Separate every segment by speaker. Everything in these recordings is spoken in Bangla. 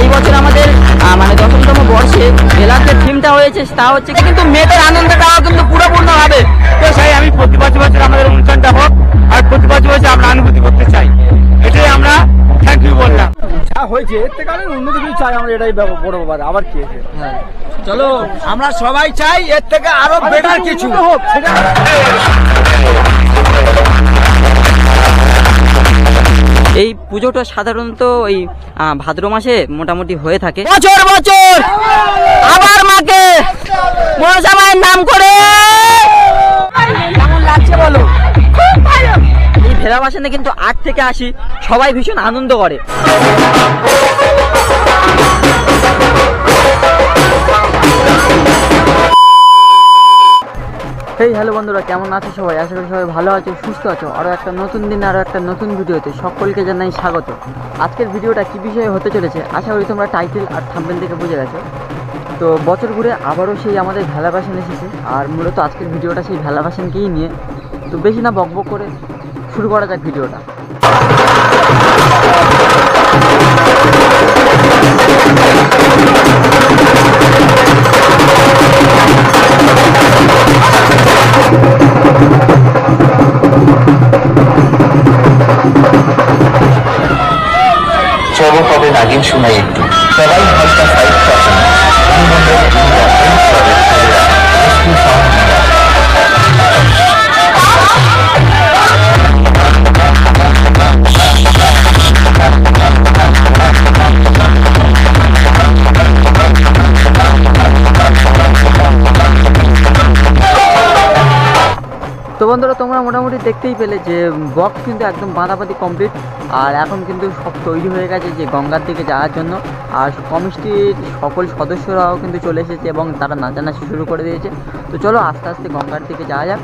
Speaker 1: এই বছর আমাদের মানে দশমতম বর্ষে মেলার যে থিমটা হয়েছে তা হচ্ছে কিন্তু মেয়েদের আনন্দটাও কিন্তু পুরোপূর্ণ হবে।
Speaker 2: তো সেই আমি প্রতি বছর বছর আমাদের অনুষ্ঠানটা হোক আর প্রতি বছর বছর আমরা অনুভূতি করতে চাই। এটাই আমরা থ্যাংক ইউ বললাম।
Speaker 3: যা হয়েছে এর থেকে আরও উন্নতি কিছু চাই আমরা এটাই বড় ব্যাপার। আবার কি আছে
Speaker 1: চলো
Speaker 3: আমরা সবাই চাই এর থেকে আরও বেটার কিছু। হোক সেটা
Speaker 1: এই পুজোটা সাধারণত ওই ভাদ্র মাসে মোটামুটি হয়ে থাকে। বছর বছর! আবার মাকে! মনসামায়ের নাম করে! কেমন লাগছে বলো? এই ভেড়া বাসনে কিন্তু আট থেকে আসি সবাই ভীষণ আনন্দ করে। হেই হ্যালো বন্ধুরা, কেমন আছো সবাই? আশা করি সবাই ভালো আছো, সুস্থ আছো। আরও একটা নতুন দিন আরও একটা নতুন ভিডিওতে সকলকে জানাই স্বাগত। আজকের ভিডিওটা কী বিষয়ে হতে চলেছে, আশা করি তোমরা টাইটেল আর থাম্বেল থেকে বুঝে গেছো। তো বছর ঘুরে আবারও সেই আমাদের ভেলা বাসন এসেছে, আর মূলত আজকের ভিডিওটা সেই ভেলা বাসনকেই নিয়ে। তো বেশি না বকবক করে শুরু করা যাক ভিডিওটা।
Speaker 4: কবে নাগিন শুনাই একটু। সবাই
Speaker 1: বন্ধুরা, তোমরা মোটামুটি দেখতেই পেলে যে বক্স কিন্তু একদম বাঁধাবাঁধি কমপ্লিট আর এখন কিন্তু সব তৈরি হয়ে গেছে যে গঙ্গার দিকে যাওয়ার জন্য। আর কমিটির সকল সদস্যরাও কিন্তু চলে এসেছে এবং তারা নাচানাচি শুরু করে দিয়েছে। তো চলো আস্তে আস্তে গঙ্গার দিকে যাওয়া যাক।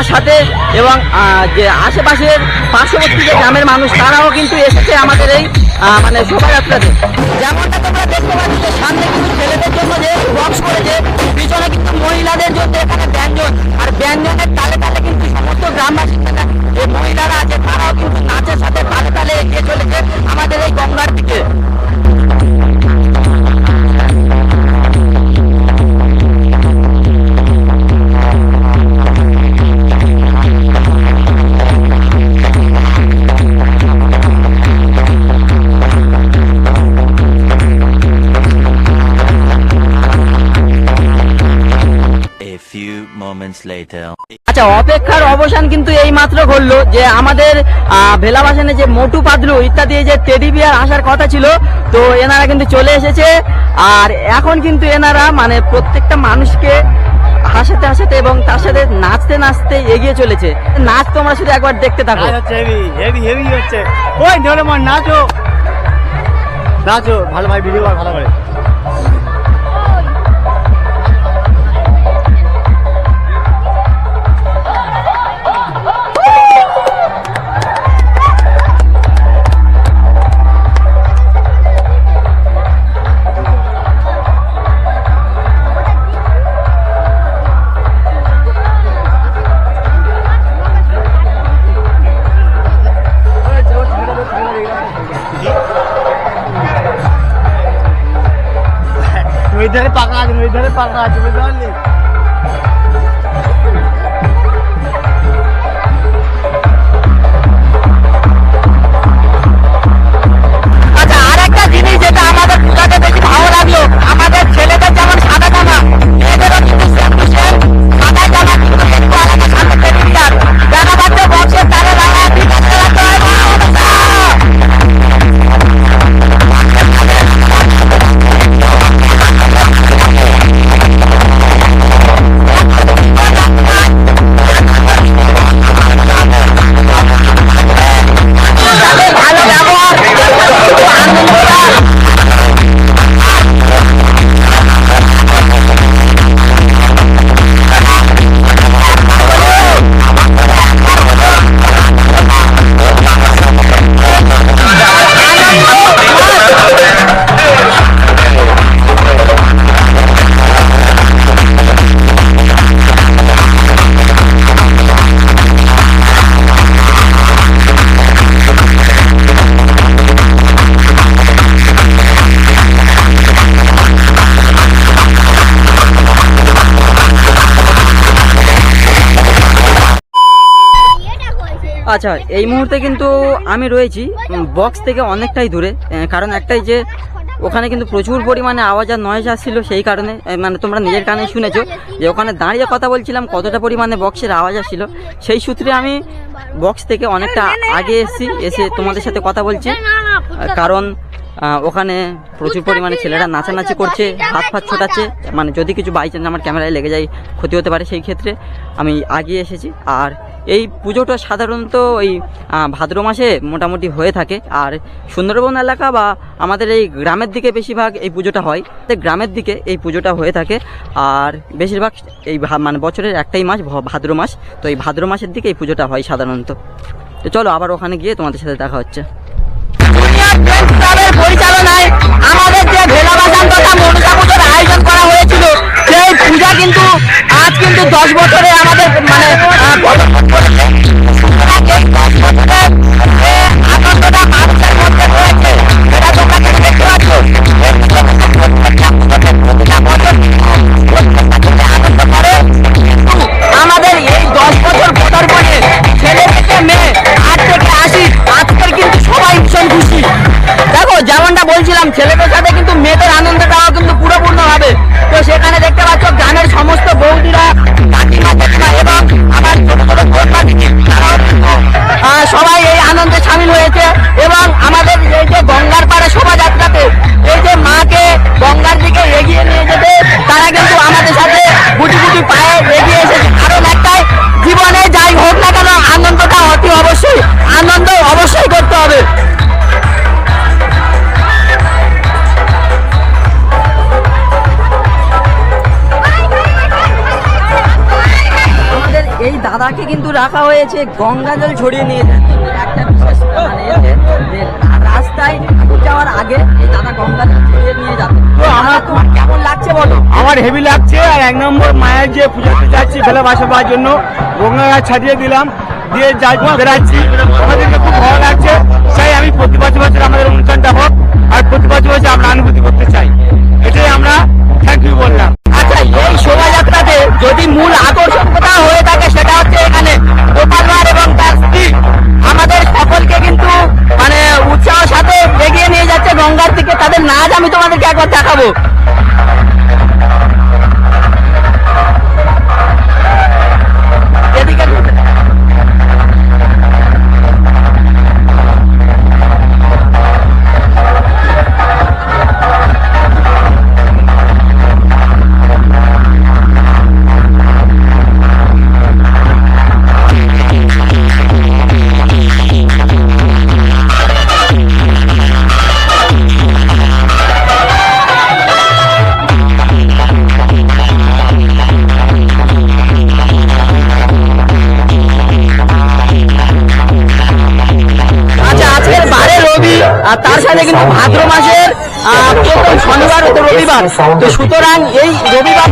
Speaker 1: তার সাথে এবং যে আশেপাশের পার্শ্ববর্তী যে গ্রামের মানুষ, তারাও কিন্তু এসেছে আমাদের এই মানে শোভাযাত্রাতে। যেমনটা তোমরা দেখতে পাচ্ছ যে সামনে কিন্তু ছেলেদের জন্য যে বক্স করেছে, পিছনে কিন্তু মহিলাদের জন্য এখানে ব্যঞ্জন। আর ব্যঞ্জনের তালে তালে কিন্তু সমস্ত গ্রামবাসী যে মহিলারা আছে, তারাও কিন্তু নাচের সাথে তালে তালে এগিয়ে চলেছে আমাদের এই গঙ্গার দিকে। আচ্ছা অপেক্ষার অবসান কিন্তু এই মাত্র ঘটলো যে আমাদের আহ, ভেলাবাসানে যে মোটু পাতলু ইত্যাদি যে টেডি বিয়ার আসার কথা ছিল তো এনারা কিন্তু চলে এসেছে। আর এখন কিন্তু এনারা মানে প্রত্যেকটা মানুষকে হাসাতে হাসাতে এবং তার সাথে নাচতে নাচতে এগিয়ে চলেছে। নাচ তোমরা শুধু একবার দেখতে থাকো।
Speaker 3: হচ্ছে হেভি হেভি হেভি হচ্ছে। ওই ধরে মন নাচো। নাচো ভালো ভাই ভিডিও ভালো করে। আছে
Speaker 1: আচ্ছা এই মুহূর্তে কিন্তু আমি রয়েছি বক্স থেকে অনেকটাই দূরে কারণ একটাই যে ওখানে কিন্তু প্রচুর পরিমাণে আওয়াজ আর নয়েজ আসছিল, সেই কারণে মানে তোমরা নিজের কানে শুনেছো যে ওখানে দাঁড়িয়ে কথা বলছিলাম, কতটা পরিমাণে বক্সের আওয়াজ আসছিল। সেই সূত্রে আমি বক্স থেকে অনেকটা আগে এসেছি, এসে তোমাদের সাথে কথা বলছি। কারণ ওখানে প্রচুর পরিমাণে ছেলেরা নাচানাচি করছে, হাত ফাত ছোটাচ্ছে মানে যদি কিছু বাই চান্স আমার ক্যামেরায় লেগে যায়, ক্ষতি হতে পারে সেই ক্ষেত্রে আমি আগিয়ে এসেছি। আর এই পুজোটা সাধারণত ওই ভাদ্র মাসে মোটামুটি হয়ে থাকে। আর সুন্দরবন এলাকা বা আমাদের এই গ্রামের দিকে বেশিরভাগ এই পুজোটা হয়। তো গ্রামের দিকে এই পুজোটা হয়ে থাকে। আর বেশিরভাগ এই মানে বছরের একটাই মাস ভাদ্র মাস। তো এই ভাদ্র মাসের দিকে এই পুজোটা হয় সাধারণত। তো চলো আবার ওখানে গিয়ে তোমাদের সাথে দেখা হচ্ছে। পরিচালনায় আমাদের যে ভেলা বাজান মনসা পুজোর আয়োজন করা হয়েছিল সেই পূজা কিন্তু আজ কিন্তু দশ বছরে আমাদের মানে। এই আনন্দটা কিন্তু রাখা হয়েছে গঙ্গা জল ছড়িয়ে নিয়ে একটা বিশেষ মানে রাস্তায় যাওয়ার আগে দাদা গঙ্গা জল ছড়িয়ে নিয়ে যাবে। তো আমার তোমার কেমন লাগছে বলো?
Speaker 2: আমার হেভি লাগছে আর এক নম্বর মায়ের যে পুজোতে যাচ্ছি ফেলে বাসা পাওয়ার জন্য গঙ্গা ছাড়িয়ে দিলাম দিয়ে যাই বেড়াচ্ছি। আমাদেরকে খুব ভালো লাগছে তাই আমি প্রতি বছর বছর আমাদের অনুষ্ঠানটা হোক আর প্রতি বছর বছর আমরা অনুভূতি করতে চাই। এটাই আমরা থ্যাংক ইউ বললাম
Speaker 1: তো সুতরাং এই রবিবার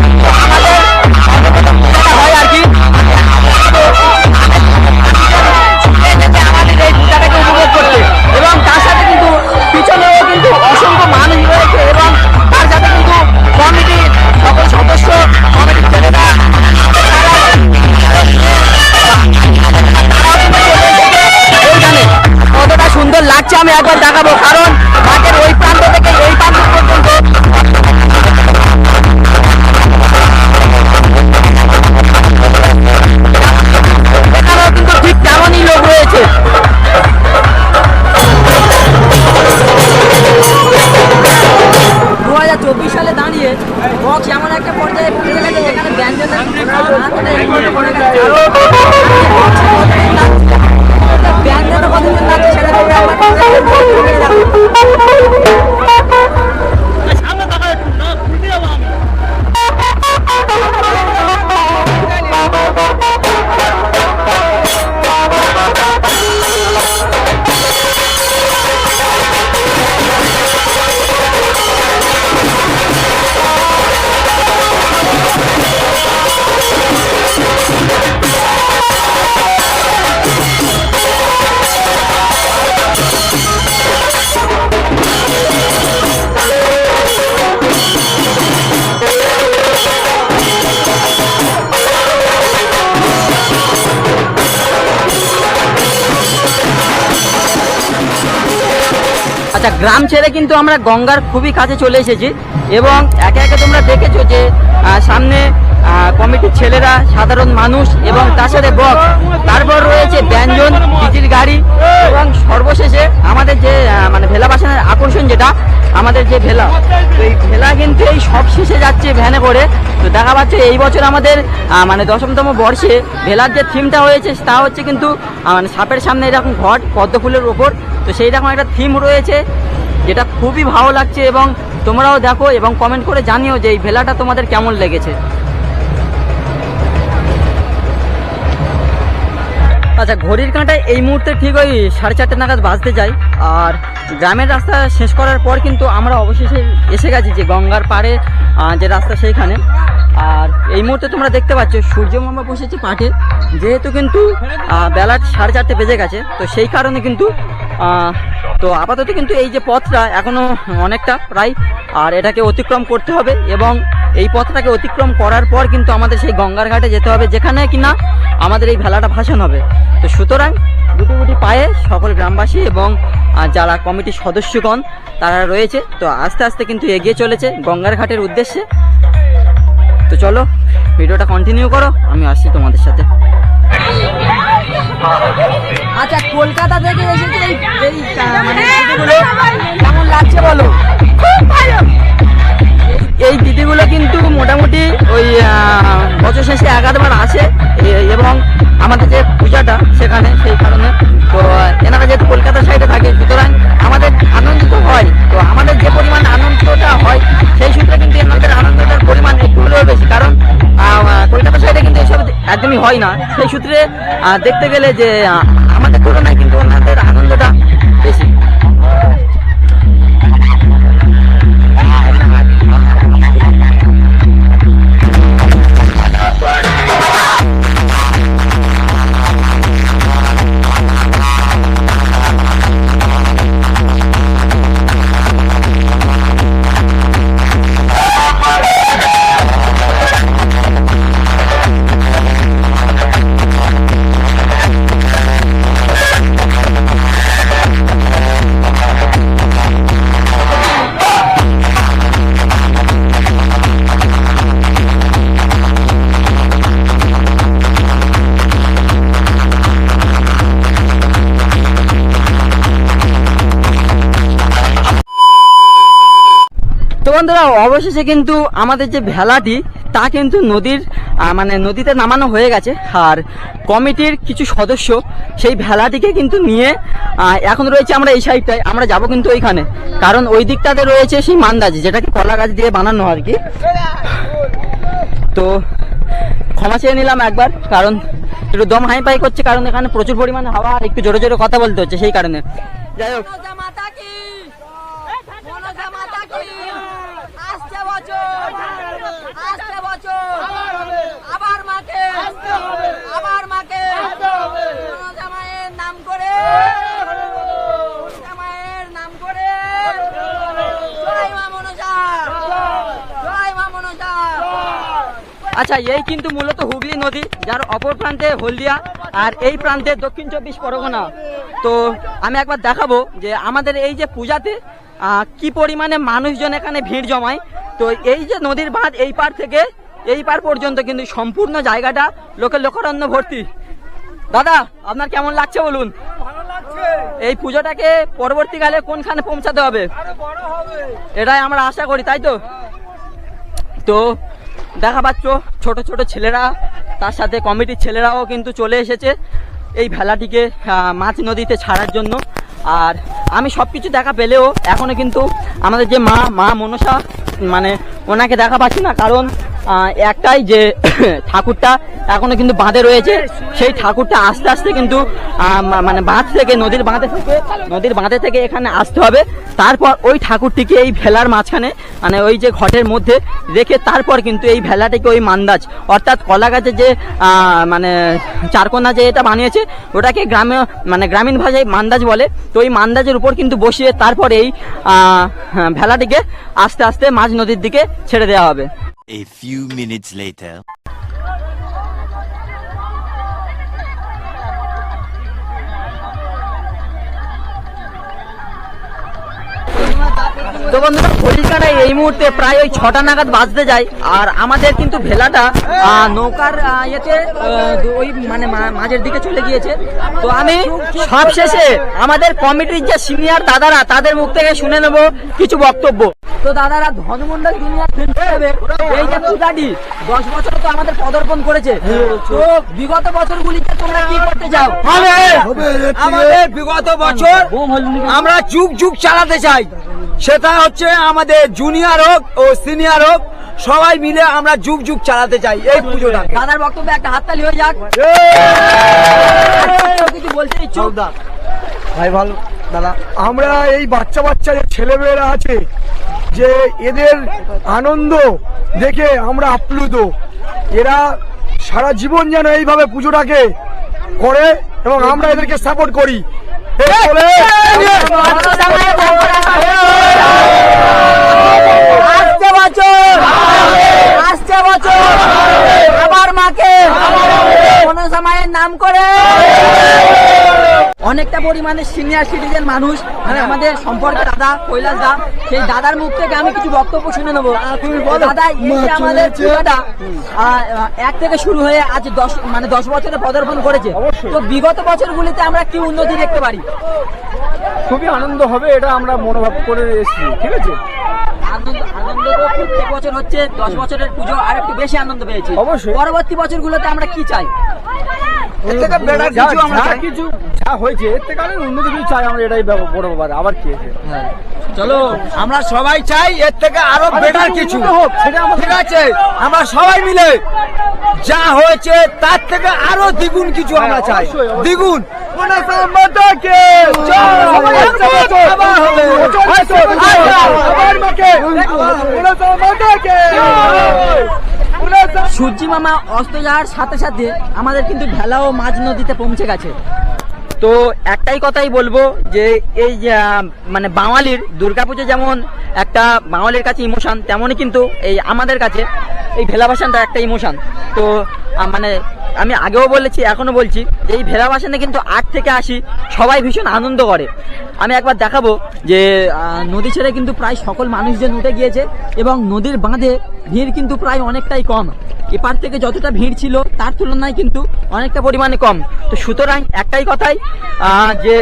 Speaker 1: গ্রাম ছেড়ে কিন্তু আমরা গঙ্গার খুবই কাছে চলে এসেছি। এবং একে একে তোমরা দেখেছ যে সামনে কমিটির ছেলেরা সাধারণ মানুষ এবং তার সাথে বক তারপর রয়েছে ব্যঞ্জন ডিজির গাড়ি এবং সর্বশেষে আমাদের যে মানে ভেলা বাসানের আকর্ষণ যেটা, আমাদের যে ভেলা। তো এই ভেলা কিন্তু এই সব শেষে যাচ্ছে ভ্যানে করে। তো দেখা পাচ্ছে এই বছর আমাদের মানে দশমতম বর্ষে ভেলার যে থিমটা হয়েছে, তা হচ্ছে কিন্তু মানে সাপের সামনে এরকম ঘট, পদ্ম ফুলের ওপর। তো সেই রকম একটা থিম রয়েছে, যেটা খুবই ভালো লাগছে এবং তোমরাও দেখো এবং কমেন্ট করে জানিও যে এই ভেলাটা তোমাদের কেমন লেগেছে। আচ্ছা ঘড়ির কাঁটায় এই মুহূর্তে ঠিক ওই সাড়ে চারটে নাগাদ বাজতে যাই, আর গ্রামের রাস্তা শেষ করার পর কিন্তু আমরা অবশেষে এসে গেছি যে গঙ্গার পাড়ে যে রাস্তা সেইখানে। আর এই মুহূর্তে তোমরা দেখতে পাচ্ছ সূর্য মামা বসেছে পাটে, যেহেতু কিন্তু বেলা সাড়ে চারটে বেজে গেছে, তো সেই কারণে কিন্তু তো আপাতত কিন্তু এই যে পথটা এখনও অনেকটা প্রায়, আর এটাকে অতিক্রম করতে হবে এবং এই পথটাকে অতিক্রম করার পর কিন্তু আমাদের সেই গঙ্গার ঘাটে যেতে হবে, যেখানে কিনা আমাদের এই ভেলাটা ভাসান হবে। তো সুতরাং গুটি গুটি পায়ে সকল গ্রামবাসী এবং যারা কমিটির সদস্যগণ, তারা রয়েছে। তো আস্তে আস্তে কিন্তু এগিয়ে চলেছে গঙ্গার ঘাটের উদ্দেশ্যে। তো চলো, ভিডিওটা কন্টিনিউ করো, আমি আসছি তোমাদের সাথে। আচ্ছা কলকাতা থেকে এসেছে এই মানে দিদিগুলো কেমন লাগছে বলো? এই দিদিগুলো কিন্তু মোটামুটি ওই বছর শেষে এগারোবার আসে এবং আমাদের যে পূজাটা সেখানে সেই কারণে তো এনারা যেহেতু কলকাতা হয় না। সেই সূত্রে দেখতে গেলে যে আমাদের তুলনায় অবশেষে কিন্তু আমাদের যে ভেলাটি, তা কিন্তু নদীর মানে নদীতে নামানো হয়ে গেছে। আর কমিটির কিছু সদস্য সেই ভেলাটিকে কিন্তু নিয়ে এখন রয়েছে আমরা এই সাইডটায়, আমরা যাব কিন্তু ওইখানে কারণ ওই দিকটাতে রয়েছে সেই মান্দাজি, যেটাকে কলা গাছ দিয়ে বানানো আর কি। তো ক্ষমা চেয়ে নিলাম একবার, কারণ একটু দম হাই পাই করছে, কারণ এখানে প্রচুর পরিমাণে হাওয়া, আর একটু জোরে জোরে কথা বলতে হচ্ছে সেই কারণে। যাই হোক
Speaker 5: মাতা কি মনসা মাতা কি আসছে বছর আসছে বছর আবার মাকে আবার মাকে মনসা মায়ের নাম করে মনসা মায়ের নাম করে জয় মা মনসা জয় মা মনসা
Speaker 1: আচ্ছা এই কিন্তু মূলত হুগলি নদী যার অপর প্রান্তে হলদিয়া আর এই প্রান্তে দক্ষিণ চব্বিশ পরগনা। তো আমি একবার দেখাবো যে আমাদের এই যে পূজাতে কি পরিমাণে মানুষজন এখানে ভিড় জমায়। তো এই যে নদীর বাঁধ এই পার থেকে এই পার পর্যন্ত কিন্তু সম্পূর্ণ জায়গাটা লোকের লোকারণ্য ভর্তি। দাদা আপনার কেমন লাগছে বলুন? এই পুজোটাকে পরবর্তীকালে কোনখানে পৌঁছাতে হবে। এটাই আমরা আশা করি তাই তো? তো দেখা পাচ্ছ, ছোট ছোট ছেলেরা, তার সাথে কমিটির ছেলেরাও কিন্তু চলে এসেছে এই ভেলাটিকে মাছ নদীতে ছাড়ার জন্য। আর আমি সব কিছু দেখা পেলেও এখনও কিন্তু আমাদের যে মা মা মনসা মানে ওনাকে দেখা পাচ্ছি না, কারণ একটাই যে ঠাকুরটা এখনও কিন্তু বাঁধে রয়েছে, সেই ঠাকুরটা আস্তে আস্তে কিন্তু মানে বাঁধ থেকে, নদীর বাঁধে থেকে, নদীর বাঁধে থেকে এখানে আসতে হবে। তারপর ওই ঠাকুরটিকে এই ভেলার মাঝখানে মানে ওই যে ঘটের মধ্যে রেখে তারপর কিন্তু এই ভেলাটিকে ওই মান্দাজ, অর্থাৎ কলা গাছের যে মানে চারকোনা যে এটা বানিয়েছে, ওটাকে গ্রামে মানে গ্রামীণ ভাষায় মান্দাজ বলে। তো ওই মান্দাজের উপর কিন্তু বসিয়ে তারপর এই ভেলাটিকে আস্তে আস্তে মাঝ নদীর দিকে ছেড়ে দেওয়া হবে।
Speaker 6: A few minutes later.
Speaker 1: তো বন্ধুরা ঘড়ির এই মুহূর্তে প্রায় ওই ছটা নাগাদ বাজতে যায়, আর আমাদের কিন্তু ভেলাটা নৌকার ইয়েতে ওই মানে মাঝের দিকে চলে গিয়েছে তো আমি সব শেষে আমাদের কমিটির যে সিনিয়র দাদারা, তাদের মুখ থেকে শুনে নেব কিছু বক্তব্য তো দাদারা ধনমন্ডল দুনিয়ার ফ্রেন্ড হিসেবে এই যে পূজাটি দশ বছর তো আমাদের পদার্পণ করেছে। তো বিগত বছরগুলিতে তোমরা কি করতে চাও?
Speaker 2: আমাদের বিগত বছর আমরা যুগ যুগ চালাতে চাই। সেটা হচ্ছে আমাদের জুনিয়র হোক ও সিনিয়র হোক সবাই মিলে আমরা যুগ যুগ চালাতে চাই এই পুজোটা
Speaker 1: দাদার বক্তব্যে একটা হাততালি হয়ে যাক। কিছু বলতে ইচ্ছুক?
Speaker 2: ভাই ভালো দাদা।
Speaker 7: আমরা এই বাচ্চা বাচ্চা যে ছেলেমেয়েরা আছে যে এদের আনন্দ দেখে আমরা আপ্লুত। এরা সারা জীবন যেন এইভাবে পুজোটাকে করে এবং আমরা এদেরকে সাপোর্ট করি।
Speaker 1: আবার মাকে। কোন সময়ের নাম করে। অনেকটা পরিমাণে সিনিয়র সিটিজেন মানুষ মানে আমাদের সম্পর্কে দাদা কৈলাস দা সেই দাদার মুখ থেকে আমি কিছু বক্তব্য শুনে নেব। দাদা এই যে আমাদের পুজোটা এক থেকে শুরু হয়ে আজ দশ মানে দশ বছরে পদার্পণ করেছে। তো বিগত বছরগুলিতে আমরা কি উন্নতি দেখতে পারি?
Speaker 2: খুবই আনন্দ হবে এটা আমরা মনোভাব করে এসেছি ঠিক আছে?
Speaker 1: আনন্দ আনন্দ তো প্রত্যেক বছর হচ্ছে দশ বছরের পুজো আর একটু বেশি আনন্দ পেয়েছি।
Speaker 2: অবশ্যই।
Speaker 1: পরবর্তী বছরগুলোতে আমরা কি চাই?
Speaker 2: এর থেকে better কিছু আমরা চাই। কিছু যা হয়েছে এর থেকে আরও উন্নতি কিছু চাই আমরা এটাই বড় ব্যাপার আবার কি আছে
Speaker 1: চলো
Speaker 2: আমরা সবাই চাই এর থেকে আরও বেটার কিছু। ঠিক আছে আমরা সবাই মিলে যা হয়েছে তার থেকে আরও দ্বিগুণ কিছু আমরা চাই। দ্বিগুণ। হবে।
Speaker 1: সূর্যি মামা অস্ত যাওয়ার সাথে সাথে আমাদের কিন্তু ভেলা ও মাঝ নদীতে পৌঁছে গেছে। তো একটাই কথাই বলব যে এই মানে বাঙালির দুর্গাপুজো যেমন একটা বাঙালির কাছে ইমোশান, তেমনই কিন্তু এই আমাদের কাছে এই ভেলা ভাসানটা একটা ইমোশান। তো মানে আমি আগেও বলেছি, এখনও বলছি যে এই ভেড়া বাসনে কিন্তু আট থেকে আসি সবাই ভীষণ আনন্দ করে। আমি একবার দেখাবো যে নদী ছেড়ে কিন্তু প্রায় সকল মানুষজন উঠে গিয়েছে এবং নদীর বাঁধে ভিড় কিন্তু প্রায় অনেকটাই কম। এপার থেকে যতটা ভিড় ছিল, তার তুলনায় কিন্তু অনেকটা পরিমাণে কম। তো সুতরাং একটাই কথাই যে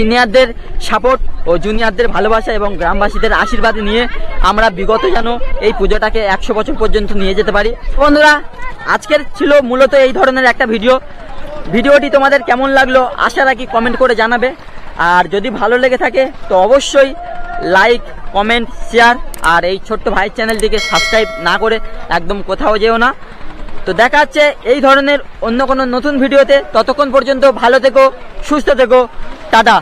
Speaker 1: সিনিয়রদের সাপোর্ট ও জুনিয়রদের ভালোবাসা এবং গ্রামবাসীদের আশীর্বাদ নিয়ে আমরা বিগত যেন এই পুজোটাকে একশো বছর পর্যন্ত নিয়ে যেতে পারি। বন্ধুরা, আজকের ছিল মূলত এই ধরনের একটা ভিডিও। ভিডিওটি তোমাদের কেমন লাগল আশা রাখি কমেন্ট করে জানাবে। আর যদি ভালো লেগে থাকে তো অবশ্যই লাইক কমেন্ট শেয়ার আর এই ছোট্ট ভাইয়ের চ্যানেলটিকে সাবস্ক্রাইব না করে একদম কোথাও যেও না। তো দেখা হচ্ছে এই ধরনের অন্য কোনো নতুন ভিডিওতে। ততক্ষণ পর্যন্ত ভালো থেকো, সুস্থ থেকো। টাটা।